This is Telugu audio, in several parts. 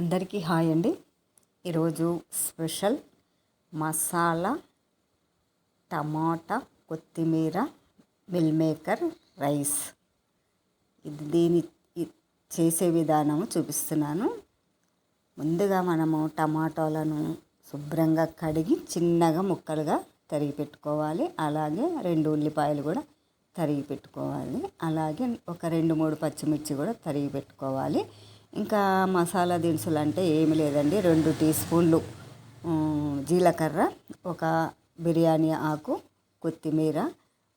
అందరికీ హాయ్ అండి. ఈరోజు స్పెషల్ మసాలా టమాటా కొత్తిమీర మిల్ మేకర్ రైస్. ఇది దీని చేసే విధానము చూపిస్తున్నాను. ముందుగా మనము టమాటాలను శుభ్రంగా కడిగి చిన్నగా ముక్కలుగా తరిగి పెట్టుకోవాలి. అలాగే రెండు ఉల్లిపాయలు కూడా తరిగి పెట్టుకోవాలి. అలాగే ఒక రెండు మూడు పచ్చిమిర్చి కూడా తరిగి పెట్టుకోవాలి. ఇంకా మసాలా దినుసులు అంటే ఏమి లేదండి. రెండు టీ స్పూన్లు జీలకర్ర ఒక బిర్యానీ ఆకు కొత్తిమీర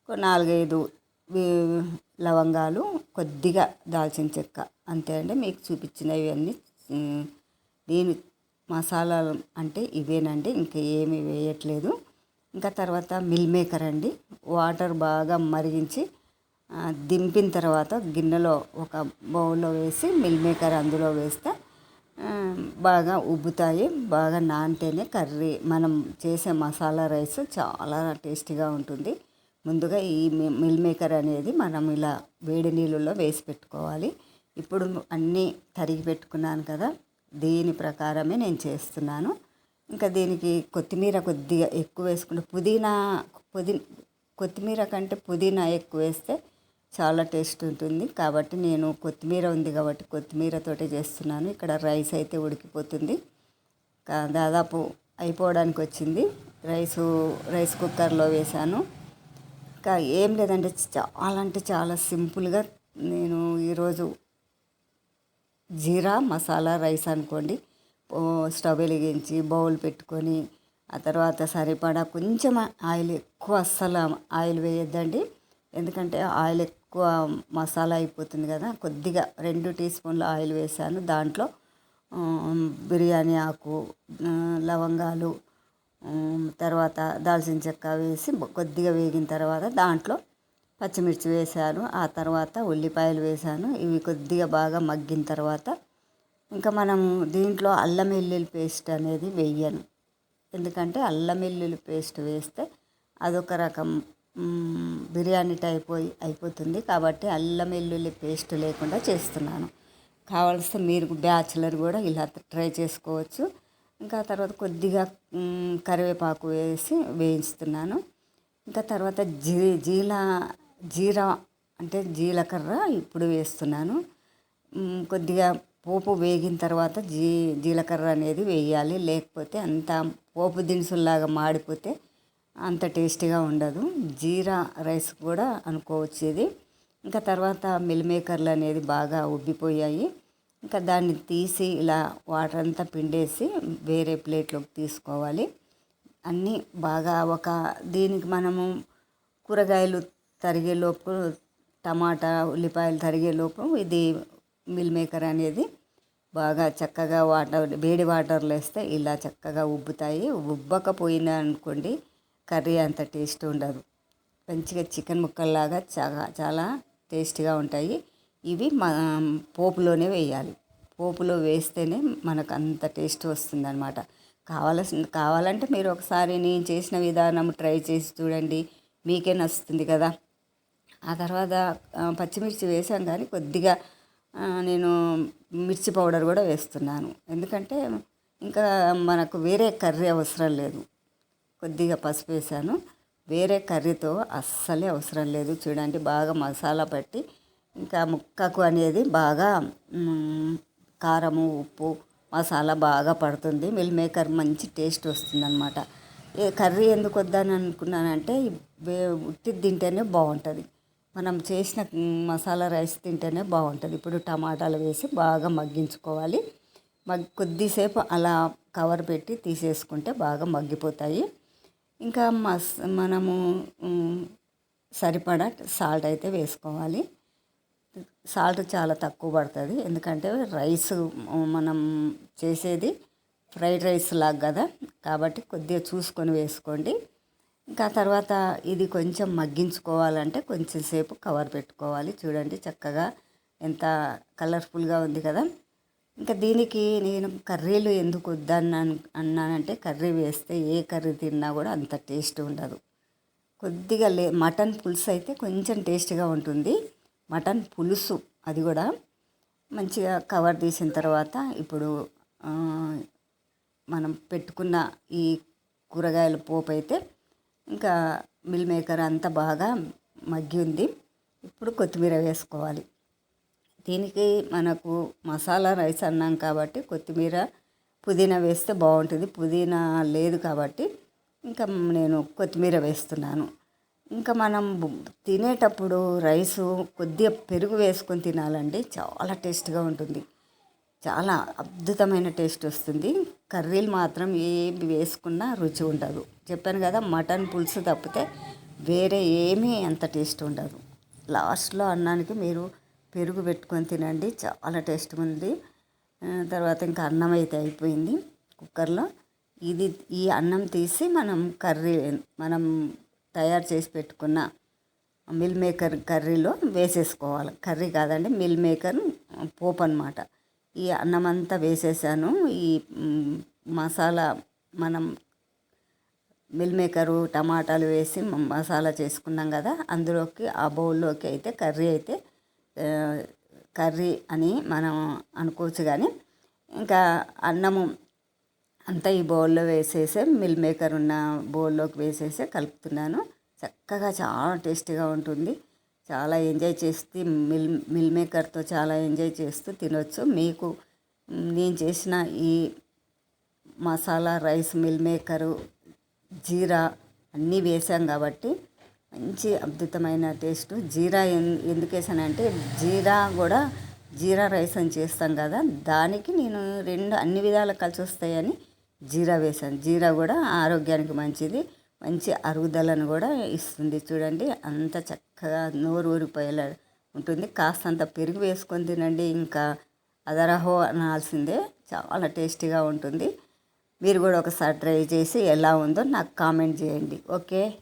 నాలుగైదు లవంగాలు కొద్దిగా దాల్చిన చెక్క అంతే అండి. మీకు చూపించినవి అన్నీ దీని మసాలాలు అంటే ఇవేనండి. ఇంకా ఏమి వేయట్లేదు. ఇంకా తర్వాత మిల్ మేకర్ అండి. వాటర్ బాగా మరిగించి దింపిన తర్వాత గిన్నెలో ఒక బౌల్లో వేసి మిల్ మేకర్ అందులో వేస్తే. బాగా ఉబ్బుతాయి బాగా నానితేనే కర్రీ. మనం చేసే మసాలా రైస్ చాలా టేస్టీగా ఉంటుంది. ముందుగా ఈ మిల్ మేకర్ అనేది మనం ఇలా వేడి నీళ్ళలో వేసి పెట్టుకోవాలి. ఇప్పుడు అన్నీ తరిగి పెట్టుకున్నాను కదా దీని ప్రకారమే నేను చేస్తున్నాను. ఇంకా దీనికి కొత్తిమీర కొద్దిగా ఎక్కువ వేసుకుంటే పుదీనా పుదీ కొత్తిమీర కంటే పుదీనా ఎక్కువ వేస్తే చాలా టేస్ట్ ఉంటుంది. కాబట్టి నేను కొత్తిమీర ఉంది కాబట్టి కొత్తిమీరతోటే చేస్తున్నాను. ఇక్కడ రైస్ అయితే ఉడికిపోతుంది. దాదాపు అయిపోవడానికి వచ్చింది. రైసు రైస్ కుక్కర్లో వేశాను. ఇంకా ఏం లేదంటే చాలా అంటే చాలా సింపుల్గా నేను ఈరోజు జీరా మసాలా రైస్ అనుకోండి. స్టవ్ వెలిగించి బౌల్ పెట్టుకొని ఆ తర్వాత సరిపడా కొంచెం ఆయిల్ ఎక్కువ అస్సలు ఆయిల్ వేయొద్దండి. ఎందుకంటే ఆయిల్ ఎక్కువ మసాలా అయిపోతుంది కదా కొద్దిగా రెండు టీ స్పూన్ల ఆయిల్ వేసాను. దాంట్లో బిర్యానీ ఆకు లవంగాలు తర్వాత దాల్చిన చెక్క వేసి కొద్దిగా వేగిన తర్వాత దాంట్లో పచ్చిమిర్చి వేసాను. ఆ తర్వాత ఉల్లిపాయలు వేసాను. ఇవి కొద్దిగా బాగా మగ్గిన తర్వాత ఇంకా మనం దీంట్లో అల్లం వెల్లుల్లి పేస్ట్ అనేది వేయను. ఎందుకంటే అల్లం వెల్లుల్లి పేస్ట్ వేస్తే అదొక రకం బిర్యానీ టైప్ అయిపోతుంది కాబట్టి అల్లం వెల్లుల్లి పేస్ట్ లేకుండా చేస్తున్నాను. కావాల్సిన మీరు బ్యాచులర్ కూడా ఇలా ట్రై చేసుకోవచ్చు. ఇంకా తర్వాత కొద్దిగా కరివేపాకు వేసి వేయిస్తున్నాను ఇంకా తర్వాత జీ జీలా జీరా అంటే జీలకర్ర ఇప్పుడు వేస్తున్నాను. కొద్దిగా పోపు వేగిన తర్వాత జీ జీలకర్ర అనేది వేయాలి. లేకపోతే అంత పోపు దినుసుల్లాగా మాడిపోతే అంత టేస్టీగా ఉండదు. జీరా రైస్ కూడా అనుకోవచ్చు ఇది ఇంకా తర్వాత మిల్ మేకర్లు అనేది బాగా ఉబ్బిపోయాయి. ఇంకా దాన్ని తీసి ఇలా వాటర్ అంతా పిండేసి వేరే ప్లేట్లోకి తీసుకోవాలి. అన్నీ బాగా ఒక దీనికి మనము కూరగాయలు తరిగేలోపు టమాటా ఉల్లిపాయలు తరిగేలోపు ఇది మిల్ మేకర్ అనేది బాగా చక్కగా వాటర్ వేడి వాటర్లో వేస్తే ఇలా చక్కగా ఉబ్బుతాయి. ఉబ్బకపోయినా అనుకోండి కర్రీ అంత టేస్ట్ ఉండదు. మంచిగా చికెన్ ముక్కల్లాగా చాలా చాలా టేస్టీగా ఉంటాయి. ఇవి మా పోపులోనే వేయాలి. పోపులో వేస్తేనే మనకు అంత టేస్ట్ వస్తుంది అనమాట కావాల్సిన కావాలంటే మీరు ఒకసారి నేను చేసిన విధానం ట్రై చేసి చూడండి. మీకే నచ్చుతుంది కదా. ఆ తర్వాత పచ్చిమిర్చి వేసాం కానీ కొద్దిగా నేను మిర్చి పౌడర్ కూడా వేస్తున్నాను. ఎందుకంటే ఇంకా మనకు వేరే కర్రీ అవసరం లేదు. కొద్దిగా పసుపు వేసాను. వేరే కర్రీతో అస్సలే అవసరం లేదు. చూడండి బాగా మసాలా పట్టి ఇంకా ముక్కకు అనేది బాగా కారము ఉప్పు మసాలా బాగా పడుతుంది. మిల్ మేకర్ మంచి టేస్ట్ వస్తుందన్నమాట. ఏ కర్రీ ఎందుకు వద్దని అనుకున్నానంటే ఉట్టిది తింటేనే బాగుంటుంది. మనం చేసిన మసాలా రైస్ తింటేనే బాగుంటుంది. ఇప్పుడు టమాటాలు వేసి బాగా మగ్గించుకోవాలి. మగ్ కొద్దిసేపు అలా కవర్ పెట్టి తీసేసుకుంటే బాగా మగ్గిపోతాయి. ఇంకా మస్ మనము సరిపడా సాల్ట్ అయితే వేసుకోవాలి. సాల్ట్ చాలా తక్కువ పడుతుంది. ఎందుకంటే రైస్ మనం చేసేది ఫ్రైడ్ రైస్ లాగా కదా. కాబట్టి కొద్దిగా చూసుకొని వేసుకోండి. ఇంకా తర్వాత ఇది కొంచెం మగ్గించుకోవాలంటే కొంచెం సేపు కవర్ పెట్టుకోవాలి. చూడండి చక్కగా ఎంత కలర్ఫుల్గా ఉంది కదా. ఇంకా దీనికి నేను కర్రీలు ఎందుకు వద్దన్నాను అన్నానంటే కర్రీ వేస్తే ఏ కర్రీ తిన్నా కూడా అంత టేస్ట్ ఉండదు. కొద్దిగా లే మటన్ పులుసు అయితే కొంచెం టేస్ట్గా ఉంటుంది. మటన్ పులుసు అది కూడా మంచిగా కవర్ తీసిన తర్వాత ఇప్పుడు మనం పెట్టుకున్న ఈ కూరగాయల పోపు అయితే ఇంకా మిల్ మేకర్ అంతా బాగా మగ్గి ఉంది. ఇప్పుడు కొత్తిమీర వేసుకోవాలి. దీనికి మనకు మసాలా రైస్ అన్నాం కాబట్టి కొత్తిమీర పుదీనా వేస్తే బాగుంటుంది. పుదీనా లేదు కాబట్టి ఇంకా నేను కొత్తిమీర వేస్తున్నాను. ఇంకా మనం తినేటప్పుడు రైసు కొద్దిగా పెరుగు వేసుకొని తినాలండి. చాలా టేస్ట్గా ఉంటుంది. చాలా అద్భుతమైన టేస్ట్ వస్తుంది. కర్రీలు మాత్రం ఏమి వేసుకున్నా రుచి ఉండదు. చెప్పాను కదా మటన్ పులుసు తప్పితే వేరే ఏమీ అంత టేస్ట్ ఉండదు. లాస్ట్లో అన్నానికి మీరు పెరుగు పెట్టుకొని తినండి. చాలా టేస్ట్ ఉంది. తర్వాత ఇంకా అన్నం అయితే అయిపోయింది కుక్కర్లో. ఇది ఈ అన్నం తీసి మనం కర్రీ మనం తయారు చేసి పెట్టుకున్న మిల్ మేకర్ కర్రీలో వేసేసుకోవాలి. కర్రీ కాదండి మిల్ మేకర్ పోపు అనమాట ఈ అన్నం అంతా వేసేసాను. ఈ మసాలా మనం మిల్ మేకరు టమాటాలు వేసి మసాలా చేసుకున్నాం కదా అందులోకి ఆ బౌల్లోకి అయితే కర్రీ అయితే కర్రీ అని మనం అనుకోవచ్చు కానీ ఇంకా అన్నము అంతా ఈ బౌల్లో వేసేసి మిల్ మేకర్ ఉన్న బౌల్లోకి వేసేసి కలుపుతున్నాను. చక్కగా చాలా టేస్టీగా ఉంటుంది. చాలా ఎంజాయ్ చేస్తే మిల్ మిల్ మేకర్తో చాలా ఎంజాయ్ చేస్తూ తినొచ్చు. మీకు నేను చేసిన ఈ masala rice meal maker jeera అన్నీ వేసాం కాబట్టి మంచి అద్భుతమైన టేస్ట్. జీరా ఎందుకు వేసానంటే జీరా కూడా జీరా రైస్ అని చేస్తాం కదా దానికి నేను రెండు అన్ని విధాలు కలిసి వస్తాయని జీరా వేసాను. జీరా కూడా ఆరోగ్యానికి మంచిది. మంచి అరుగుదలను కూడా ఇస్తుంది చూడండి. అంత చక్కగా నోరు ఊరిపోయేలా ఉంటుంది. కాస్తంత పెరుగు వేసుకొని తినండి. ఇంకా అదరహో అనాల్సిందే. చాలా టేస్టీగా ఉంటుంది. మీరు కూడా ఒకసారి ట్రై చేసి ఎలా ఉందో నాకు కామెంట్ చేయండి. ఓకే?